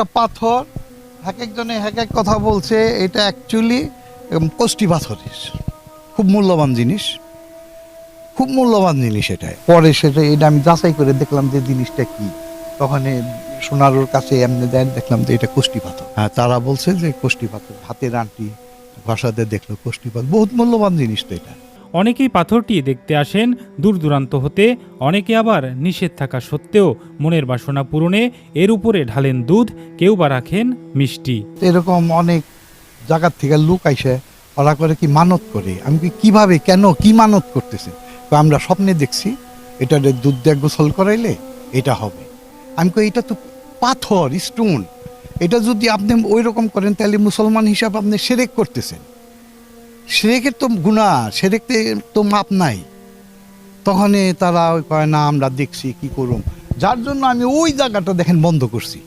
একটা পাথর, এক একজনে এক এক কথা বলছে, এটা অ্যাকচুয়ালি কষ্টি পাথরের। খুব মূল্যবান জিনিস। খুব মূল্যবান জিনিস এটা। পরে সেটা, এটা আমি যাচাই করে দেখলাম যে জিনিসটা কি। তখন এ সোনারোর কাছে এমনি দেন দেখলাম যে এটা কোষ্টি পাথর। হ্যাঁ তারা বলছে যে কোষ্টি পাথর, হাতের আংটি ঘষাতে দেখল কোষ্টি পাথর। বহুত মূল্যবান জিনিস তো এটা। অনেকেই পাথরটি দেখতে আসেন দূর দূরান্ত হতে, অনেকে আবার নিষেধ থাকা সত্ত্বেও মনের বাসনা পূরণে এর উপরে ঢালেন দুধ, কেউ বা রাখেন মিষ্টি। এরকম অনেক জায়গার থেকে লোক আইসে, ওরা করে কি মানত করে? আমি কি, কীভাবে, কেন, কি মানত করতেছে? তো আমরা স্বপ্নে দেখছি, এটা দুধ দিয়ে গোসল করাইলে এটা হবে। আমি কই, এটা তো পাথর স্টোন এটা যদি আপনি ওই রকম করেন, তাহলে মুসলমান হিসাবে আপনি সেরেক করতেছেন। সেরেকের তো গুণা সেরেকতে তো মাপ নাই। তখন তারা ওই কয়, না, আমরা দেখছি, কি করুম? যার জন্য আমি ওই জায়গাটা দেখেন বন্ধ করছি।